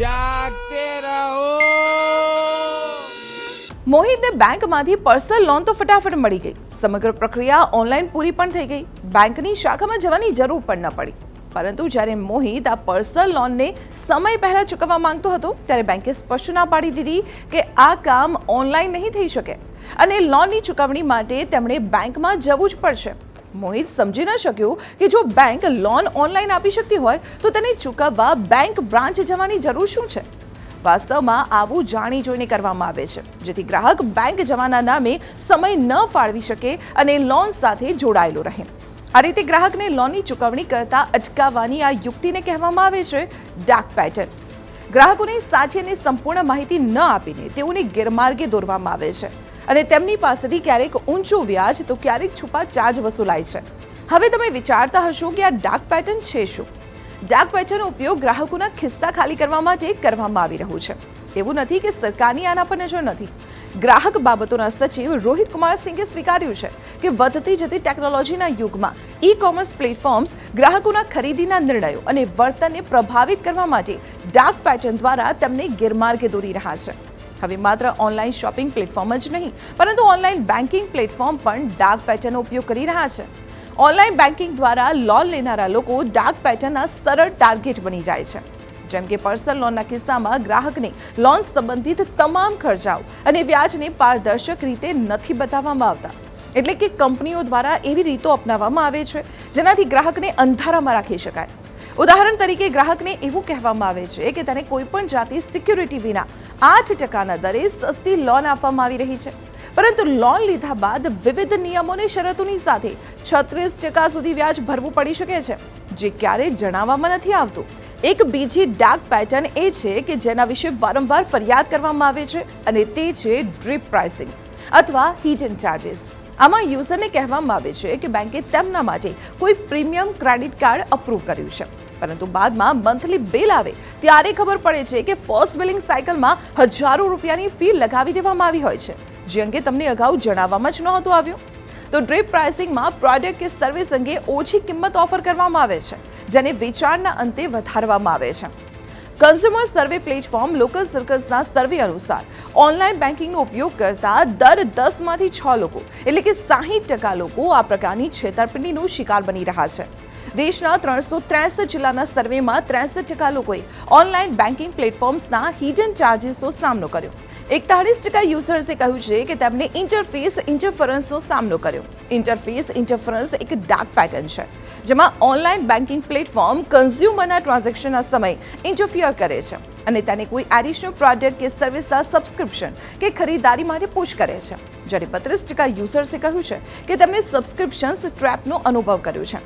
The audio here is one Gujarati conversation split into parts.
જાગતે રહો. મોહિતને બેંકમાંથી પર્સનલ લોન તો ફટાફટ મળી ગઈ. સમગ્ર પ્રક્રિયા ઓનલાઈન પૂરી પણ થઈ ગઈ. બેંકની શાખામાં જવાની જરૂર પણ ન પડી. પરંતુ જ્યારે મોહિત આ પર્સનલ લોનને સમય પહેલા ચૂકવવા માંગતો હતો, ત્યારે બેંકે સ્પષ્ટ ના પાડી દીધી કે આ કામ ઓનલાઈન નહીં થઈ શકે. અને લોનની ચૂકવણી માટે તેમણે બેંકમાં જવું જ પડશે. મોહિત સમજી ન શક્યું કે જો બેંક લોન ઓનલાઈન આપી શકતી હોય તો તેને ચૂકવવા બેંક બ્રાન્ચ જવાની જરૂર શું છે? વાસ્તવમાં આવું જાણી જોઈને કરવામાં આવે છે, જેથી ગ્રાહક બેંક જવાના નામે સમય ન ફાળવી શકે અને લોન સાથે જોડાયેલો રહે. આ રીતે ગ્રાહકને લોનની ચૂકવણી કરતા અટકાવવાની આ યુક્તિને કહેવામાં આવે છે ડાર્ક પેટર્ન ગ્રાહકોને સાચી અને સંપૂર્ણ માહિતી ન આપીને તેઓને ગેરમાર્ગે દોરવામાં આવે છે. અને તેમની પાસેથી ક્યારેક ઊંચું વ્યાજ તો ક્યારેક છુપા ચાર્જ વસૂલાય છે. હવે તમે વિચારતા હશો કે આ ડાર્ક પેટર્ન છે શું? ડાર્ક પેટર્નનો ઉપયોગ ગ્રાહકોના ખિસ્સા ખાલી કરવા માટે કરવામાં આવી રહ્યું છે. એવું નથી કે સરકારની આના પર નજર નથી. ગ્રાહક બાબતોના સચિવ રોહિત કુમાર સિંઘે સ્વીકાર્યું છે કે વધતી જતી ટેકનોલોજીના યુગમાં ઈ કોમર્સ પ્લેટફોર્મ્સ ગ્રાહકોના ખરીદીના નિર્ણયો અને વર્તનને પ્રભાવિત કરવા માટે ડાર્ક પેટર્ન દ્વારા તેમને ગેરમાર્ગે દોરી રહ્યા છે. હવે માત્ર ઓનલાઈન શોપિંગ પ્લેટફોર્મ જ નહીં, પરંતુ ઓનલાઈન બેન્કિંગ પ્લેટફોર્મ પણ ડાર્ક પેટર્નનો ઉપયોગ કરી રહ્યા છે. ઓનલાઈન બેન્કિંગ દ્વારા લોન લેનારા લોકો ડાર્ક પેટર્નના સરળ ટાર્ગેટ બની જાય છે. જેમ કે પર્સનલ લોનના કિસ્સામાં ગ્રાહકને લોન સંબંધિત તમામ ખર્ચાઓ અને વ્યાજને પારદર્શક રીતે નથી બતાવવામાં આવતા. એટલે કે કંપનીઓ દ્વારા એવી રીતો અપનાવવામાં આવે છે, જેનાથી ગ્રાહકને અંધારામાં રાખી શકાય. ઉદાહરણ તરીકે ગ્રાહકને એવું કહેવામાં આવે છે કે તેને કોઈપણ જાતિ સિક્યુરિટી વિના આઠ ટકાના દરે સસ્તી લોન આપવામાં આવી રહી છે. પરંતુ લોન લીધા બાદ વિવિધ નિયમોની શરતોની સાથે છત્રીસ ટકા સુધી વ્યાજ ભરવું પડી શકે છે, જે ક્યારેય જણાવવામાં નથી આવતું. એક બીજી ડાર્ક પેટર્ન એ છે કે જેના વિશે વારંવાર ફરિયાદ કરવામાં આવે છે અને તે છે ડ્રીપ પ્રાઇસિંગ અથવા હિડન ચાર્જિસ. આમાં યુઝરને કહેવામાં આવે છે કે બેંકે તેમના માટે કોઈ પ્રીમિયમ ક્રેડિટ કાર્ડ અપ્રૂવ કર્યું છે. પરંતુ બાદમાં મંથલી બિલ આવે ત્યારે ખબર પડે છે કે ફર્સ્ટ બિલિંગ સાયકલમાં હજારો રૂપિયાની ફી લગાવી દેવામાં આવી હોય છે, જે અંગે તમને અગાઉ જણાવવામાં જ નહોતું આવ્યું. તો ડ્રીપ પ્રાઇસિંગમાં પ્રોડક્ટ કે સર્વિસ અંગે ઓછી કિંમત ઓફર કરવામાં આવે છે, જેને વેચાણના અંતે વધારવામાં આવે છે. કન્ઝ્યુમર સર્વે પ્લેટફોર્મ લોકલ સર્કલ્સના સર્વે અનુસાર ઓનલાઈન બેન્કિંગનો ઉપયોગ કરતા દર દસમાંથી છ લોકો, એટલે કે સાહીઠ ટકા લોકો આ પ્રકારની છેતરપિંડીનો શિકાર બની રહ્યા છે. દેશના ત્રણસો ત્રેસઠ જિલ્લાના સર્વેમાં ત્રેસઠ ટકા લોકોએ ઓનલાઈન બેન્કિંગ પ્લેટફોર્મ્સના હિડન ચાર્જીસનો સામનો કર્યો. એકતાળીસ ટકા યુઝર્સે કહ્યું છે કે તેમને ઇન્ટરફેસ ઇન્ટરફરન્સનો સામનો કર્યો. ઇન્ટરફેસ ઇન્ટરફરન્સ એક ડાર્ક પેટર્ન છે, જેમાં ઓનલાઈન બેન્કિંગ પ્લેટફોર્મ કન્ઝ્યુમરના ટ્રાન્ઝેક્શનના સમય ઇન્ટરફિયર કરે છે અને તેને કોઈ એડિશનલ પ્રોડક્ટ કે સર્વિસના સબસ્ક્રિપ્શન કે ખરીદારી માટે પુશ કરે છે. જ્યારે બત્રીસ ટકા યુઝર્સે કહ્યું છે કે તેમને સબસ્ક્રિપ્શન્સ ટ્રેપનો અનુભવ કર્યો છે.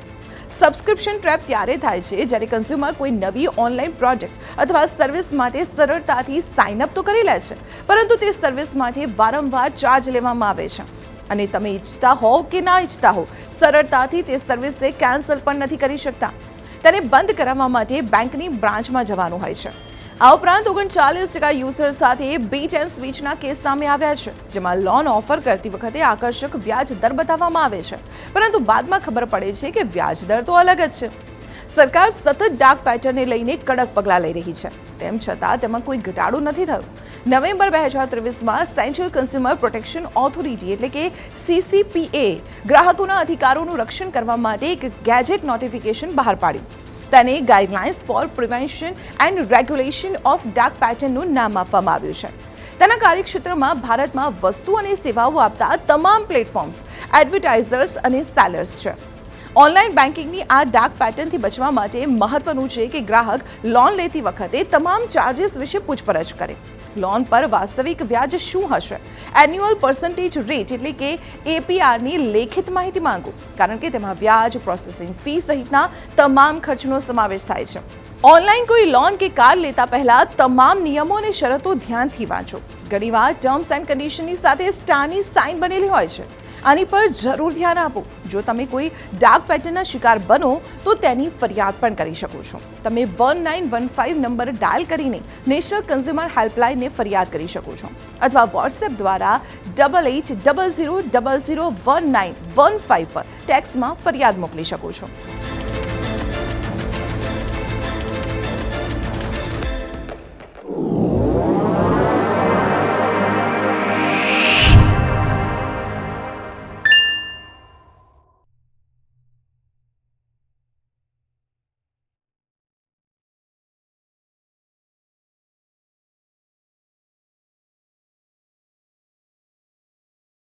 સબસ્ક્રિપ્શન ટ્રેપ ત્યારે થાય છે, જ્યારે કન્ઝ્યુમર કોઈ નવી ઓનલાઈન પ્રોજેક્ટ અથવા સર્વિસ માટે સરળતાથી સાઇન અપ તો કરી લે છે, પરંતુ તે સર્વિસ માટે વારંવાર ચાર્જ લેવામાં આવે છે. અને તમે ઈચ્છતા હોવ કે ના ઈચ્છતા હો, સરળતાથી તે સર્વિસને કેન્સલ પણ નથી કરી શકતા. તેને બંધ કરાવવા માટે બેંકની બ્રાન્ચમાં જવાનું હોય છે. આ ઉપરાંત ઓગણચાલીસ ટકા યુઝર સાથે બીચ એન્ડ સ્વિચના કેસ સામે આવ્યા છે, જેમાં લોન ઓફર કરતી વખતે આકર્ષક વ્યાજ દર બતાવવામાં આવે છે. પરંતુ બાદમાં ખબર પડે છે કે વ્યાજ દર તો અલગ જ છે. સરકાર સતત ડાર્ક પેટર્નને લઈને કડક પગલાં લઈ રહી છે. તેમ છતાં તેમાં કોઈ ઘટાડો નથી થયો. નવેમ્બર બે હજાર ત્રેવીસમાં સેન્ટ્રલ કન્ઝ્યુમર પ્રોટેક્શન ઓથોરિટી એટલે કે સીસીપીએ ગ્રાહકોના અધિકારોનું રક્ષણ કરવા માટે એક ગેજેટ નોટિફિકેશન બહાર પાડ્યું. તેને guidelines for prevention and regulation of dark પેટર્નનું નામ આપવામાં આવ્યું છે. તેના કાર્યક્ષેત્રમાં ભારતમાં વસ્તુ અને સેવાઓ આપતા તમામ પ્લેટફોર્મ્સ એડવર્ટાઇઝર્સ અને સેલર્સ છે. ઓનલાઈન બેન્કિંગની આ ડાર્ક પેટર્નથી બચવા માટે મહત્વનું છે કે ગ્રાહક લોન લેતી વખતે તમામ ચાર્જિસ વિશે પૂછપરછ કરે. લોન પર વાસ્તવિક વ્યાજ શું હશે? એન્યુઅલ પર્સન્ટેજ રેટ એટલે કે એપીઆરની લેખિત માહિતી માંગો, કારણ કે તેમાં વ્યાજ પ્રોસેસિંગ ફી સહિતના તમામ ખર્ચનો સમાવેશ થાય છે. ઓનલાઈન કોઈ લોન કે કાર લેતા પહેલા તમામ નિયમો અને શરતો ધ્યાનથી વાંચો. ઘણીવાર ટર્મ્સ એન્ડ કન્ડિશનની સાથે સ્ટારની સાઇન બનેલી હોય છે. આની પર જરૂર ધ્યાન આપો. જો તમે કોઈ ડાર્ક પેટર્નના શિકાર બનો, તો તેની ફરિયાદ પણ કરી શકો છો. તમે one nine one five number dial કરીને નેશનલ કન્ઝ્યુમર હેલ્પલાઇનને ફરિયાદ કરી શકો છો. અથવા વોટ્સએપ દ્વારા double eight double zero double zero one nine one five પર ટેક્સમાં ફરિયાદ મોકલી શકો છો.